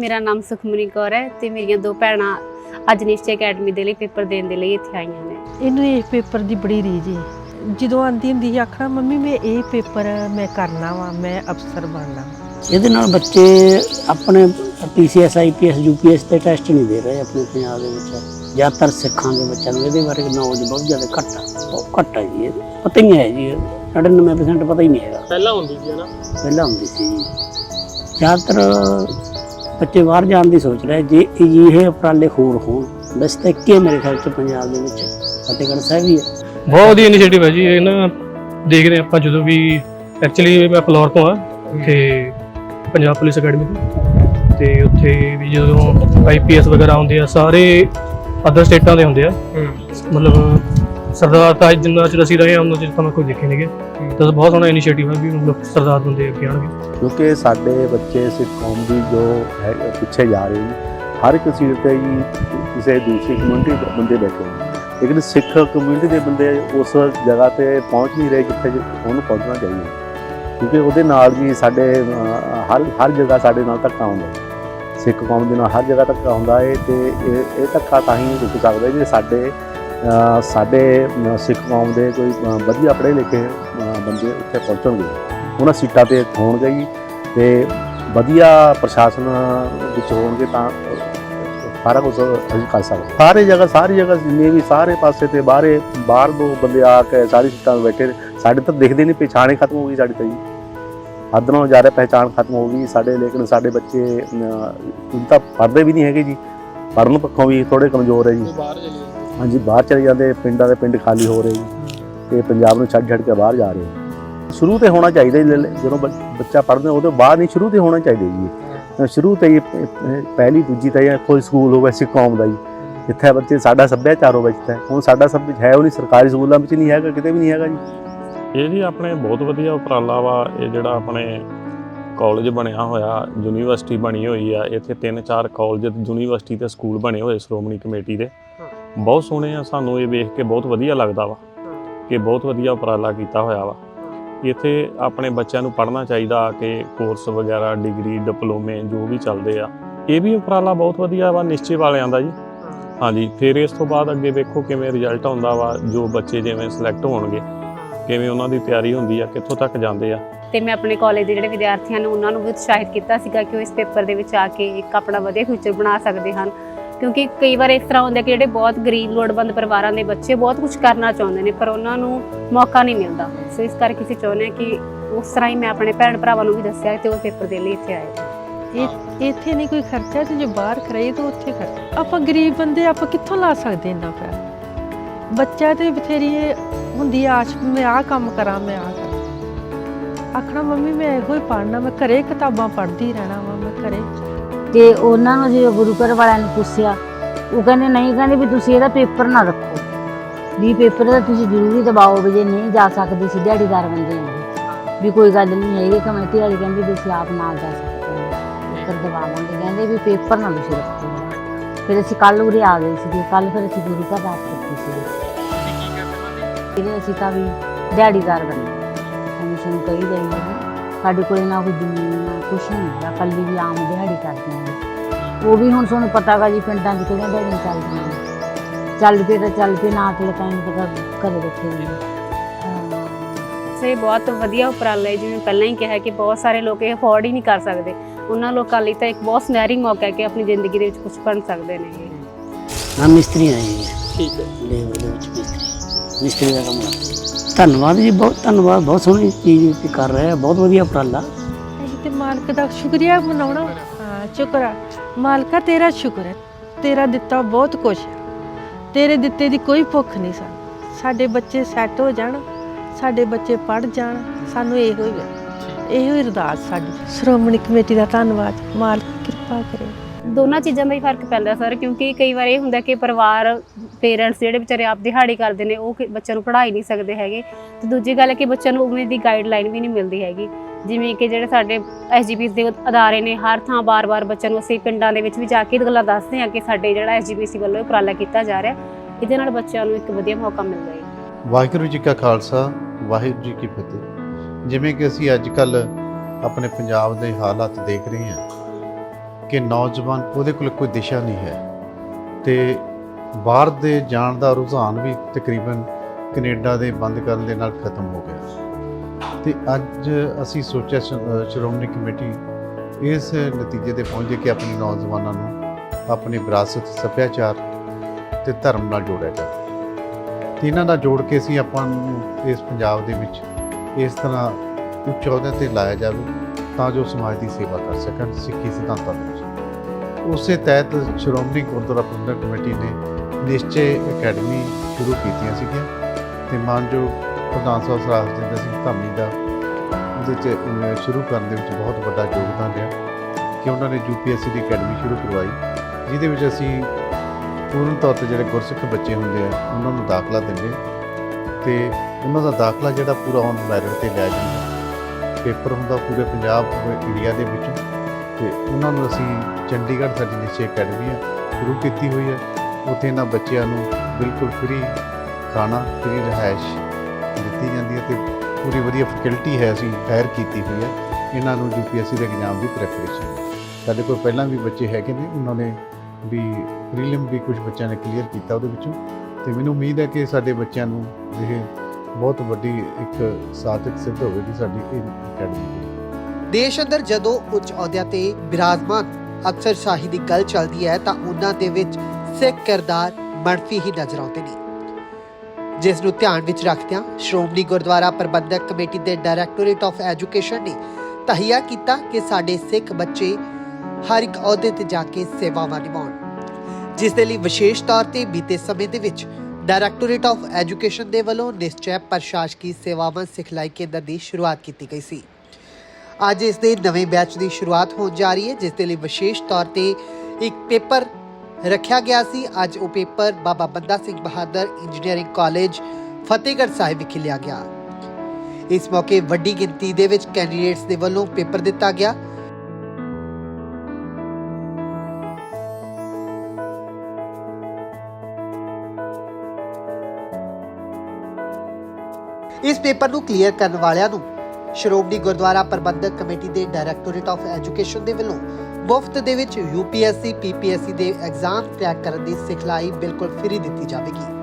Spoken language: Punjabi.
ਮੇਰਾ ਨਾਮ ਸੁਖਮਨੀ ਕੌਰ ਹੈ ਤੇ ਮੇਰੀਆਂ ਦੋ ਭੈਣਾਂ ਅੱਜ ਨਿਸ਼ਚੈ ਅਕੈਡਮੀ ਦੇ ਲਈ ਪੇਪਰ ਦੇਣ ਦੇ ਲਈ ਇੱਥੇ ਆਈਆਂ ਨੇ। ਇਹਨੂੰ ਇਹ ਪੇਪਰ ਦੀ ਬੜੀ ਰੀਝ ਹੈ ਜਦੋਂ ਆਂਦੀ ਹੁੰਦੀ ਸੀ ਆਖਣਾ ਮੰਮੀ ਮੈਂ ਇਹ ਪੇਪਰ ਮੈਂ ਕਰਨਾ ਵਾ ਮੈਂ ਅਫਸਰ ਬਣਨਾ। ਇਹਦੇ ਨਾਲ ਬੱਚੇ ਆਪਣੇ ਪੀਸੀਐਸ ਆਈਪੀਐਸ ਯੂਪੀਐਸ ਦੇ ਟੈਸਟ ਨਹੀਂ ਦੇ ਰਹੇ ਆਪਣੇ ਪੰਜਾਬ ਦੇ ਵਿੱਚ। ਜ਼ਿਆਦਾਤਰ ਸਿੱਖਾਂ ਦੇ ਬੱਚਿਆਂ ਨੂੰ ਇਹਦੇ ਬਾਰੇ ਨੌਲੇਜ ਬਹੁਤ ਜ਼ਿਆਦਾ ਘੱਟ ਆ ਬਹੁਤ ਘੱਟ ਹੈ ਜੀ। ਪਤਾ ਹੀ ਨਹੀਂ ਹੈ ਜੀ ਇਹ। 99% ਪਤਾ ਹੀ ਨਹੀਂ ਹੈਗਾ। ਪਹਿਲਾਂ ਹੁੰਦੀ ਸੀ ਨਾ। ਪਹਿਲਾਂ ਹੁੰਦੀ ਸੀ ਜੀ। ਜ਼ਿਆਦਾਤਰ ਬੱਚੇ ਬਾਹਰ ਜਾਣ ਦੀ ਸੋਚ ਰਹੇ ਜੇ ਇਹ ਉਪਰਾਲੇ ਹੋਰ ਹੋਣ ਬਸ ਤਾਂ ਇੱਕ ਮੇਰੇ ਖਿਆਲ ਚ ਪੰਜਾਬ ਦੇ ਵਿੱਚ ਫਤਿਹਗੜ੍ਹ ਸਾਹਿਬ ਹੀ ਹੈ। ਬਹੁਤ ਵਧੀਆ ਇਨੀਸ਼ੀਏਟਿਵ ਹੈ ਜੀ ਇਹ ਨਾ ਦੇਖਦੇ ਹਾਂ ਆਪਾਂ ਜਦੋਂ ਵੀ ਐਕਚੁਅਲੀ ਮੈਂ ਫਲੋਰ ਤੋਂ ਆ ਤੇ ਪੰਜਾਬ ਪੁਲਿਸ ਅਕੈਡਮੀ ਤੋਂ। ਤੇ ਉੱਥੇ ਵੀ ਜਦੋਂ ਆਈਪੀਐਸ ਵਗੈਰਾ ਆਉਂਦੇ ਆ ਸਾਰੇ ਅਦਰ ਸਟੇਟਾਂ ਦੇ ਹੁੰਦੇ ਆ। ਮਤਲਬ ਸਰਦਾਰ ਤਾਂ ਜਿੰਨਾ ਚਿਰ ਅਸੀਂ ਰਹੇ ਹਾਂ, ਉਹਨਾਂ ਚਿਰ ਤਾਂ ਕੋਈ ਦੇਖੇ ਨਹੀਂਗੇ ਤਾਂ ਬਹੁਤ ਸੋਹਣਾ ਇਨੀਸ਼ੀਏਟਿਵ ਹੈ ਵੀ ਮਤਲਬ ਸਰਦਾਰ ਬੰਦੇ ਅੱਗੇ ਆਉਣਗੇ। ਕਿਉਂਕਿ ਸਾਡੇ ਬੱਚੇ ਸਿੱਖ ਕੌਮ ਦੀ ਜੋ ਹੈ ਪਿੱਛੇ ਜਾ ਰਹੇ ਨੇ। ਹਰ ਇੱਕ ਸੀਟ ਤੇ ਹੀ ਕਿਸੇ ਦੂਸਰੀ ਕਮਿਊਨਿਟੀ ਦੇ ਬੰਦੇ ਬੈਠੇ ਨੇ। ਲੇਕਿਨ ਸਿੱਖ ਕਮਿਊਨਿਟੀ ਦੇ ਬੰਦੇ ਉਸ ਜਗ੍ਹਾ ਤੇ ਪਹੁੰਚ ਨਹੀਂ ਰਹੇ ਜਿੱਥੇ ਉਹਨੂੰ ਪਹੁੰਚਣਾ ਚਾਹੀਦਾ। ਕਿਉਂਕਿ ਉਹਦੇ ਨਾਲ ਵੀ ਸਾਡੇ ਹਰ ਹਰ ਜਗ੍ਹਾ ਸਾਡੇ ਨਾਲ ਧੱਕਾ ਹੁੰਦਾ ਸਿੱਖ ਕੌਮ ਦੇ ਨਾਲ ਹਰ ਜਗ੍ਹਾ ਧੱਕਾ ਹੁੰਦਾ ਹੈ ਤੇ ਇਹ ਇਹ ਧੱਕਾ ਤਾਂ ਹੀ ਰੁਕ ਸਕਦਾ ਜੇ ਸਾਡੇ ਸਾਡੇ ਸਿੱਖ ਕੌਮ ਦੇ ਕੋਈ ਵਧੀਆ ਪੜ੍ਹੇ ਲਿਖੇ ਬੰਦੇ ਉੱਥੇ ਪਹੁੰਚਣਗੇ। ਉਹਨਾਂ ਸੀਟਾਂ ਤੇ ਹੋਣਗੇ ਜੀ ਤੇ ਵਧੀਆ ਪ੍ਰਸ਼ਾਸਨ ਵਿੱਚ ਹੋਣਗੇ ਤਾਂ ਸਾਰਾ ਕੁਝ ਅਸੀਂ ਕਰ ਸਕਦੇ ਸਾਰੇ ਜਗ੍ਹਾ, ਸਾਰੀ ਜਗ੍ਹਾ ਜਿੰਨੇ ਵੀ ਸਾਰੇ ਪਾਸੇ ਤੇ ਬਾਹਰੇ, ਬਾਹਰ ਦੋ ਬੰਦੇ ਆ ਕੇ ਸਾਰੀ ਸੀਟਾਂ 'ਤੇ ਬੈਠੇ ਨੇ ਸਾਡੇ ਤਾਂ ਦਿਖਦੇ ਨਹੀਂ, ਪਛਾਣੇ ਖਤਮ ਹੋ ਗਈ ਸਾਡੀ ਤਾਂ ਜੀ। ਹੱਦ ਨਾਲੋਂ ਜ਼ਿਆਦਾ ਪਹਿਚਾਣ ਖਤਮ ਹੋ ਗਈ ਸਾਡੇ, ਲੇਕਿਨ ਸਾਡੇ ਬੱਚੇ ਤਾਂ ਪੜ੍ਹਦੇ ਵੀ ਨਹੀਂ ਹੈਗੇ ਜੀ। ਪੜ੍ਹਨ ਪੱਖੋਂ ਵੀ ਥੋੜੇ ਕਮਜ਼ੋਰ ਹੈ ਜੀ। ਬਾਹਰ ਚਲੀ ਹਾਂਜੀ ਬਾਹਰ ਚਲੇ ਜਾਂਦੇ ਪਿੰਡਾਂ ਦੇ ਪਿੰਡ ਖਾਲੀ ਹੋ ਰਹੇ ਜੀ ਤੇ ਪੰਜਾਬ ਨੂੰ ਛੱਡ ਛੱਡ ਕੇ ਬਾਹਰ ਜਾ ਰਹੇ। ਸ਼ੁਰੂ ਤੇ ਹੋਣਾ ਚਾਹੀਦਾ ਜੀ, ਜਦੋਂ ਬੱਚ- ਬੱਚਾ ਪੜ੍ਹਦਾ ਉਹਦੇ ਬਾਅਦ ਨਹੀਂ ਸ਼ੁਰੂ ਤੇ ਹੋਣਾ ਚਾਹੀਦਾ ਜੀ। ਸ਼ੁਰੂ ਤੇ ਹੀ ਪਹਿਲੀ ਦੂਜੀ ਤਾਂ ਇਹ ਕੋਈ ਸਕੂਲ ਹੋਵੇ ਸਿੱਖ ਕੌਮ ਦਾ ਜੀ। ਜਿੱਥੇ ਬੱਚੇ ਸਾਡਾ ਸੱਭਿਆਚਾਰ ਹੋਵੇ ਜਿੱਥੇ। ਹੁਣ ਸਾਡਾ ਸਭ ਹੈ ਉਹ ਨਹੀਂ ਸਰਕਾਰੀ ਸਕੂਲਾਂ ਵਿੱਚ ਨਹੀਂ ਹੈਗਾ ਕਿਤੇ ਵੀ ਨਹੀਂ ਹੈਗਾ ਜੀ। ਇਹ ਜੀ ਆਪਣੇ ਬਹੁਤ ਵਧੀਆ ਉਪਰਾਲਾ ਵਾ ਇਹ ਜਿਹੜਾ ਆਪਣੇ ਕਾਲਜ ਬਣਿਆ ਹੋਇਆ ਯੂਨੀਵਰਸਿਟੀ ਬਣੀ ਹੋਈ ਆ ਇੱਥੇ ਤਿੰਨ ਚਾਰ ਕਾਲਜ ਯੂਨੀਵਰਸਿਟੀ ਤੇ ਸਕੂਲ ਬਣੇ ਹੋਏ ਸ਼੍ਰੋਮਣੀ ਕਮੇਟੀ ਦੇ। ਬਹੁਤ ਸੋਹਣੇ ਆ ਸਾਨੂੰ ਇਹ ਵੇਖ ਕੇ ਬਹੁਤ ਵਧੀਆ ਲੱਗਦਾ ਵਾ ਕਿ ਬਹੁਤ ਵਧੀਆ ਉਪਰਾਲਾ ਕੀਤਾ ਹੋਇਆ ਵਾ। ਇੱਥੇ ਆਪਣੇ ਬੱਚਿਆਂ ਨੂੰ ਪੜ੍ਹਨਾ ਚਾਹੀਦਾ ਕਿ ਕੋਰਸ ਵਗੈਰਾ ਡਿਗਰੀ ਡਿਪਲੋਮੇ ਜੋ ਵੀ ਚੱਲਦੇ ਆ ਇਹ ਵੀ ਉਪਰਾਲਾ ਬਹੁਤ ਵਧੀਆ ਵਾ ਨਿਸ਼ਚੇ ਵਾਲਿਆਂ ਦਾ ਜੀ। ਹਾਂਜੀ ਫਿਰ ਇਸ ਤੋਂ ਬਾਅਦ ਅੱਗੇ ਵੇਖੋ ਕਿਵੇਂ ਰਿਜ਼ਲਟ ਆਉਂਦਾ ਵਾ ਜੋ ਬੱਚੇ ਜਿਵੇਂ ਸਿਲੈਕਟ ਹੋਣਗੇ ਕਿਵੇਂ ਉਹਨਾਂ ਦੀ ਤਿਆਰੀ ਹੁੰਦੀ ਆ ਕਿੱਥੋਂ ਤੱਕ ਜਾਂਦੇ ਆ। ਤੇ ਮੈਂ ਆਪਣੇ ਕਾਲਜ ਦੇ ਜਿਹੜੇ ਵਿਦਿਆਰਥੀਆਂ ਨੇ ਉਹਨਾਂ ਨੂੰ ਵੀ ਉਤਸ਼ਾਹਿਤ ਕੀਤਾ ਸੀਗਾ ਕਿ ਉਹ ਇਸ ਪੇਪਰ ਦੇ ਵਿੱਚ ਆ ਕੇ ਇੱਕ ਆਪਣਾ ਵਧੀਆ ਫਿਊਚਰ ਬਣਾ ਸਕਦੇ ਹਨ। ਕਿਉਂਕਿ ਕਈ ਵਾਰ ਇਸ ਤਰ੍ਹਾਂ ਹੁੰਦਾ ਕਿ ਜਿਹੜੇ ਬਹੁਤ ਗਰੀਬ, ਲੋੜਵੰਦ ਪਰਿਵਾਰਾਂ ਦੇ ਬੱਚੇ ਬਹੁਤ ਕੁਝ ਕਰਨਾ ਚਾਹੁੰਦੇ ਨੇ, ਪਰ ਉਹਨਾਂ ਨੂੰ ਮੌਕਾ ਨਹੀਂ ਮਿਲਦਾ। ਸੋ ਇਸ ਕਰਕੇ ਅਸੀਂ ਚਾਹੁੰਦੇ ਹਾਂ ਕਿ ਉਸ ਤਰ੍ਹਾਂ ਹੀ ਮੈਂ ਆਪਣੇ ਭੈਣ ਭਰਾਵਾਂ ਨੂੰ ਵੀ ਦੱਸਿਆ ਤੇ ਉਹ ਪੇਪਰ ਦੇ ਲਈ ਇੱਥੇ ਆਏ। ਇਹ ਇੱਥੇ ਨਹੀਂ ਕੋਈ ਖਰਚਾ ਤੇ ਜੇ ਬਾਹਰ ਕਰਾਈ ਤਾਂ ਉੱਥੇ ਖਰਚਾ। ਆਪਾਂ ਗਰੀਬ ਬੰਦੇ, ਆਪਾਂ ਕਿੱਥੋਂ ਲਾ ਸਕਦੇ ਇੰਨਾ ਪੈਸਾ? ਬੱਚਾ ਤੇ ਬਥੇਰੀ ਹੁੰਦੀ ਆ ਆਸ਼, ਮੈਂ ਆਹ ਕੰਮ ਕਰਾਂ, ਮੈਂ ਆਹ ਕਰਾਂ। ਆਖਣਾ, ਮੰਮੀ, ਮੈਂ ਇਹੋ ਹੀ ਪੜ੍ਹਨਾ, ਮੈਂ ਘਰੇ ਕਿਤਾਬਾਂ ਪੜ੍ਹਦੀ ਰਹਿਣਾ ਵਾ, ਮੈਂ ਘਰੇ ਤੇ ਉਹਨਾਂ ਨੂੰ ਜਦੋਂ ਗੁਰੂ ਘਰ ਵਾਲਿਆਂ ਨੇ ਪੁੱਛਿਆ ਉਹ ਕਹਿੰਦੇ ਨਹੀਂ ਕਹਿੰਦੇ ਵੀ ਤੁਸੀਂ ਇਹਦਾ ਪੇਪਰ ਨਾ ਰੱਖੋ। ਵੀ ਪੇਪਰ ਦਾ ਤੁਸੀਂ ਜ਼ਰੂਰੀ ਦਬਾਓ ਵੀ ਜੇ ਨਹੀਂ ਜਾ ਸਕਦੇ ਸੀ ਦਿਹਾੜੀਦਾਰ ਬੰਦੇ ਵੀ ਕੋਈ ਗੱਲ ਨਹੀਂ ਹੈਗੀ ਕਮੇਟੀ ਵਾਲੀ ਕਹਿੰਦੀ ਵੀ ਅਸੀਂ ਆਪ ਨਾਲ ਜਾ ਸਕਦੇ। ਹਾਂ ਪੇਪਰ ਦਵਾਵਾਂਗੇ। ਕਹਿੰਦੇ ਵੀ ਪੇਪਰ ਨਾ ਤੁਸੀਂ ਰੱਖੋ। ਫਿਰ ਅਸੀਂ ਕੱਲ ਉਰੇ ਆ ਗਏ ਸੀ ਕੱਲ ਫਿਰ ਅਸੀਂ ਗੁਰੂ ਘਰ ਰਾਤ ਰੱਖੀ ਸੀ। ਇਹਦੇ ਅਸੀਂ ਤਾਂ ਵੀ ਦਿਹਾੜੀਦਾਰ ਬੰਦੇ। ਸਾਨੂੰ ਕਹੀ ਜਾਈਏ ਸਾਡੇ ਕੋਲ ਨਾ ਕੋਈ ਜ਼ਮੀਨ ਨਾ ਕੁਛ ਨਹੀਂ ਹੈਗਾ ਕੱਲੀ ਵੀ ਆਮ ਦਿਹਾੜੀ ਕਰਦੇ ਹਾਂ। ਉਹ ਵੀ ਹੁਣ ਤੁਹਾਨੂੰ ਪਤਾ ਗਾ ਜੀ ਪਿੰਡਾਂ 'ਚ ਕਿਹੜੀਆਂ ਦਿਹਾੜੀਆਂ ਚੱਲਦੀਆਂ ਨੇ। ਚੱਲ ਪਏ ਤਾਂ ਚੱਲ ਪਏ ਨਾ ਤੇ ਟਾਈਮ ਤੇ ਘਰ- ਘਰੇ ਬੈਠੇ ਨੇ ਹਾਂ। ਸੋ ਬਹੁਤ ਵਧੀਆ ਉਪਰਾਲਾ ਹੈ। ਜਿਵੇਂ ਪਹਿਲਾਂ ਹੀ ਕਿਹਾ ਕਿ ਬਹੁਤ ਸਾਰੇ ਲੋਕ ਇਹ ਅਫੋਰਡ ਹੀ ਨਹੀਂ ਕਰ ਸਕਦੇ। ਉਹਨਾਂ ਲੋਕਾਂ ਲਈ ਤਾਂ ਇੱਕ ਬਹੁਤ ਸੁਨਹਿਰੀ ਮੌਕਾ ਹੈ ਕਿ ਆਪਣੀ ਜ਼ਿੰਦਗੀ ਦੇ ਵਿੱਚ ਕੁਝ ਬਣ ਸਕਦੇ ਨੇ ਇਹ। ਨਾ ਮਿਸਤਰੀ ਆਏ ਜੀ। ਠੀਕ ਹੈ। ਲੇਬਰ ਦੇ ਵਿੱਚ ਮਿਸਤਰੀ। ਮਿਸਤਰੀ ਦਾ ਕੰਮ ਕਰਦੇ ਧੰਨਵਾਦ ਜੀ, ਬਹੁਤ ਧੰਨਵਾਦ, ਬਹੁਤ ਸੋਹਣੀ ਚੀਜ਼ ਤੇ ਕਰ ਰਹੇ ਆ ਬਹੁਤ ਵਧੀਆ ਉਪਰਾਲਾ। ਅਸੀਂ ਤੇ ਮਾਲਕ ਦਾ ਸ਼ੁਕਰੀਆ ਮਨਾਉਣਾ, ਹਾਂ, ਸ਼ੁਕਰ ਆ। ਮਾਲਕਾ, ਤੇਰਾ ਸ਼ੁਕਰ ਹੈ। ਤੇਰਾ ਦਿੱਤਾ ਬਹੁਤ ਕੁਛ ਹੈ। ਤੇਰੇ ਦਿੱਤੇ ਦੀ ਕੋਈ ਭੁੱਖ ਨਹੀਂ ਸਾਨੂੰ। ਸਾਡੇ ਬੱਚੇ ਸੈੱਟ ਹੋ ਜਾਣ, ਸਾਡੇ ਬੱਚੇ ਪੜ ਜਾਣ, ਸਾਨੂੰ ਇਹੋ ਹੀ ਇਹੋ ਹੀ ਅਰਦਾਸ ਸਾਡੀ। ਸ਼੍ਰੋਮਣੀ ਕਮੇਟੀ ਦਾ ਧੰਨਵਾਦ। ਮਾਲਕ ਕਿਰਪਾ ਕਰੇ। ਦੋਨਾਂ ਚੀਜ਼ਾਂ ਦਾ ਹੀ ਫ਼ਰਕ ਪੈਂਦਾ ਸਰ, ਕਿਉਂਕਿ ਕਈ ਵਾਰ ਇਹ ਹੁੰਦਾ ਕਿ ਪਰਿਵਾਰ ਪੇਰੈਂਟਸ ਜਿਹੜੇ ਵਿਚਾਰੇ ਆਪ ਦਿਹਾੜੀ ਕਰਦੇ ਨੇ, ਉਹ ਬੱਚਿਆਂ ਨੂੰ ਪੜ੍ਹਾ ਹੀ ਨਹੀਂ ਸਕਦੇ ਹੈਗੇ। ਤੇ ਦੂਜੀ ਗੱਲ ਹੈ ਕਿ ਬੱਚਿਆਂ ਨੂੰ ਉਵੇਂ ਦੀ ਗਾਈਡਲਾਈਨ ਵੀ ਨਹੀਂ ਮਿਲਦੀ ਹੈਗੀ। ਜਿਵੇਂ ਕਿ ਜਿਹੜੇ ਸਾਡੇ ਐਸਜੀਪੀਸ ਦੇ ਅਦਾਰੇ ਨੇ, ਹਰ ਥਾਂ ਬਾਰ-ਬਾਰ ਬੱਚਿਆਂ ਨੂੰ ਅਸੀਂ ਪਿੰਡਾਂ ਦੇ ਵਿੱਚ ਵੀ ਜਾ ਕੇ ਇਹ ਗੱਲਾਂ ਦੱਸਦੇ ਹਾਂ ਕਿ ਸਾਡੇ ਜਿਹੜਾ ਐਸਜੀਪੀਸੀ ਵੱਲੋਂ ਉਪਰਾਲਾ ਕੀਤਾ ਜਾ ਰਿਹਾ। ਇਹਦੇ ਨਾਲ ਬੱਚਿਆਂ ਨੂੰ ਇੱਕ ਵਧੀਆ ਮੌਕਾ ਮਿਲਦਾ ਹੈ। ਵਾਹਿਗੁਰੂ ਜੀ ਕਾ ਖਾਲਸਾ, ਵਾਹਿਗੁਰੂ ਜੀ ਕੀ ਫਤਿਹ। ਜਿਵੇਂ ਕਿ ਅਸੀਂ ਅੱਜ ਕੱਲ ਆਪਣੇ ਪੰਜਾਬ ਦੇ ਹਾਲਾਤ ਦੇਖ ਰਹੇ ਹਾਂ ਕਿ ਨੌਜਵਾਨ ਉਹਦੇ ਕੋਲ ਕੋਈ ਦਿਸ਼ਾ ਨਹੀਂ ਹੈ। ਤੇ ਬਾਹਰ ਦੇ ਜਾਣ ਦਾ ਰੁਝਾਨ ਵੀ ਤਕਰੀਬਨ ਕੈਨੇਡਾ ਦੇ ਬੰਦ ਕਰਨ ਦੇ ਨਾਲ ਖਤਮ ਹੋ ਗਿਆ। ਤੇ ਅੱਜ ਅਸੀਂ ਸੋਚਿਆ ਸ਼੍ਰੋਮਣੀ ਕਮੇਟੀ ਇਸ ਨਤੀਜੇ ਤੇ ਪਹੁੰਚੇ ਕਿ ਆਪਣੇ ਨੌਜਵਾਨਾਂ ਨੂੰ ਆਪਣੀ ਵਿਰਾਸਤ, ਸੱਭਿਆਚਾਰ ਤੇ ਧਰਮ ਨਾਲ ਜੋੜਿਆ ਜਾਵੇ। ਤੇ ਇਹਨਾਂ ਨਾਲ ਜੋੜ ਕੇ ਅਸੀਂ ਆਪਾਂ ਨੂੰ ਇਸ ਪੰਜਾਬ ਦੇ ਵਿੱਚ ਇਸ ਤਰ੍ਹਾਂ ਉੱਚ ਅਹੁਦੇ ਤੇ ਲਾਇਆ ਜਾਵੇ ਤਾਂ ਜੋ ਸਮਾਜ ਦੀ ਸੇਵਾ ਕਰ ਸਕਣ। ਸਿੱਖੀ ਸਿਧਾਂਤਾਂ ਦੇ ਉਸੇ ਤਹਿਤ ਸ਼੍ਰੋਮਣੀ ਗੁਰਦੁਆਰਾ ਪ੍ਰਬੰਧਕ ਕਮੇਟੀ ਨੇ ਨਿਸ਼ਚੇ ਅਕੈਡਮੀ ਸ਼ੁਰੂ ਕੀਤੀਆਂ ਸੀਗੀਆਂ ਤੇ ਮਾਨਯੋਗ ਪ੍ਰਧਾਨ ਸਾਹਿਬ ਸਰਾਜ ਜਿੰਦਰ ਸਿੰਘ ਧਾਮੀ ਦਾ ਉਹਦੇ 'ਚ ਸ਼ੁਰੂ ਕਰਨ ਦੇ ਵਿੱਚ ਬਹੁਤ ਵੱਡਾ ਯੋਗਦਾਨ ਰਿਹਾ ਕਿ ਉਹਨਾਂ ਨੇ ਯੂਪੀਐਸਸੀ ਦੀ ਅਕੈਡਮੀ ਸ਼ੁਰੂ ਕਰਵਾਈ, ਜਿਹਦੇ ਵਿੱਚ ਅਸੀਂ ਪੂਰਨ ਤੌਰ ਤੇ ਜਿਹੜੇ ਗੁਰਸਿੱਖ ਬੱਚੇ ਹੁੰਦੇ ਆ, ਉਹਨਾਂ ਨੂੰ ਦਾਖਲਾ ਦਿੰਦੇ ਤੇ ਉਹਨਾਂ ਦਾ ਦਾਖਲਾ ਜਿਹੜਾ ਪੂਰਾ ਔਨ ਮੈਰਿਟ ਤੇ ਲਿਆ ਜਾਂਦਾ ਪੇਪਰ ਹੁੰਦਾ ਪੂਰੇ ਪੰਜਾਬ, ਪੂਰੇ ਇੰਡੀਆ ਦੇ ਵਿੱਚ ਤੇ ਉਹਨਾਂ ਨੂੰ ਅਸੀਂ ਚੰਡੀਗੜ੍ਹ ਸਾਡੀ ਨਿਸ਼ਚੈ ਅਕੈਡਮੀ ਆ, ਸ਼ੁਰੂ ਕੀਤੀ ਹੋਈ ਹੈ ਉੱਥੇ ਇਹਨਾਂ ਬੱਚਿਆਂ ਨੂੰ ਬਿਲਕੁਲ ਫ੍ਰੀ ਖਾਣਾ ਫ੍ਰੀ ਰਿਹਾਇਸ਼ ਦਿੱਤੀ ਜਾਂਦੀ ਹੈ ਤੇ ਪੂਰੀ ਵਧੀਆ ਫੈਕਲਟੀ ਹੈ ਅਸੀਂ ਹਾਇਰ ਕੀਤੀ ਹੋਈ ਹੈ ਇਹਨਾਂ ਨੂੰ ਯੂਪੀਐਸਸੀ ਦੇ ਐਗਜ਼ਾਮ ਦੀ ਪ੍ਰੈਪਰੇਸ਼ਨ ਸਾਡੇ ਕੋਲ ਪਹਿਲਾਂ ਵੀ ਬੱਚੇ ਹੈਗੇ ਨੇ, ਉਹਨਾਂ ਨੇ ਵੀ ਪ੍ਰੀਲਿਮ ਵੀ ਕੁਝ ਬੱਚਿਆਂ ਨੇ ਕਲੀਅਰ ਕੀਤਾ ਉਹਦੇ ਵਿੱਚੋਂ। ਤੇ ਮੈਨੂੰ ਉਮੀਦ ਹੈ ਕਿ ਸਾਡੇ ਬੱਚਿਆਂ ਨੂੰ ਇਹ ਬਹੁਤ ਵੱਡੀ ਇੱਕ ਸਾਧਕ ਸਿੱਧ ਹੋਵੇਗੀ ਸਾਡੀ ਇਹ ਅਕੈਡਮੀ ਦੇਸ਼ ਅੰਦਰ ਜਦੋਂ ਉੱਚ ਅਹੁਦਿਆਂ ਤੇ ਬਿਰਾਜਮਾਨ ਅਕਸਰ ਸ਼ਾਹੀ ਦੀ ਗੱਲ ਚੱਲਦੀ ਹੈ ਤਾਂ ਉਹਨਾਂ ਦੇ ਵਿੱਚ ਸਿੱਖ ਕਿਰਦਾਰ ਮਨਫੀ ਹੀ ਨਜ਼ਰ ਆਉਂਦੇ ਨੇ। ਜਿਸ ਨੂੰ ਧਿਆਨ ਵਿੱਚ ਰੱਖਦਿਆਂ ਸ਼੍ਰੋਮਣੀ ਗੁਰਦੁਆਰਾ ਪ੍ਰਬੰਧਕ ਕਮੇਟੀ ਦੇ ਡਾਇਰੈਕਟੋਰੇਟ ਆਫ ਐਜੂਕੇਸ਼ਨ ਨੇ ਤਹੀਆ ਕੀਤਾ ਕਿ ਸਾਡੇ ਸਿੱਖ ਬੱਚੇ ਹਰ ਇੱਕ ਅਹੁਦੇ ਤੇ ਜਾ ਕੇ ਸੇਵਾਵਾਂ ਨਿਭਾਉਣ। ਜਿਸ ਦੇ ਲਈ ਵਿਸ਼ੇਸ਼ ਤੌਰ ਤੇ ਬੀਤੇ ਸਮੇਂ ਦੇ ਵਿੱਚ ਡਾਇਰੈਕਟੋਰੇਟ ਆਫ ਐਜੂਕੇਸ਼ਨ ਦੇ ਵੱਲੋਂ ਨਿਸ਼ਚੈ ਪ੍ਰਸ਼ਾਸਕੀ ਸੇਵਾਵਾਂ ਸਿਖਲਾਈ ਕੇਂਦਰ ਦੀ ਸ਼ੁਰੂਆਤ ਕੀਤੀ ਗਈ ਸੀ। ਅੱਜ ਇਸ ਦੇ ਨਵੇਂ ਬੈਚ ਦੀ ਸ਼ੁਰੂਆਤ ਹੋਣ ਜਾ ਰਹੀ ਹੈ, ਜਿਸ ਦੇ ਲਈ ਵਿਸ਼ੇਸ਼ ਤੌਰ ਤੇ ਇੱਕ ਪੇਪਰ ਰੱਖਿਆ ਗਿਆ ਸੀ। ਅੱਜ ਉਹ paper Baba Banda Singh Bahadur engineering college, Fatehgarh Sahib ਵਿਖੇ ਲਿਆ ਗਿਆ। ਇਸ ਮੌਕੇ ਵੱਡੀ ਗਿਣਤੀ ਦੇ ਵਿੱਚ ਕੈਂਡੀਡੇਟਸ ਦੇ ਵੱਲੋਂ ਪੇਪਰ ਦਿੱਤਾ ਗਿਆ। ਇਸ ਪੇਪਰ ਨੂੰ ਕਲੀਅਰ ਕਰਨ ਵਾਲਿਆਂ ਨੂੰ ਸ਼੍ਰੋਮਣੀ ਗੁਰਦੁਆਰਾ ਪ੍ਰਬੰਧਕ ਕਮੇਟੀ ਦੇ ਡਾਇਰੈਕਟੋਰੇਟ ਆਫ ਐਜੂਕੇਸ਼ਨ ਦੇ ਵੱਲੋਂ ਮੁਫਤ ਦੇ ਵਿੱਚ ਯੂਪੀਐਸਸੀ ਪੀਪੀਐਸਸੀ ਦੇ ਐਗਜ਼ਾਮ ਕ੍ਰੈਕ ਕਰਨ ਦੀ ਸਿਖਲਾਈ ਬਿਲਕੁਲ ਫ੍ਰੀ ਦਿੱਤੀ ਜਾਵੇਗੀ।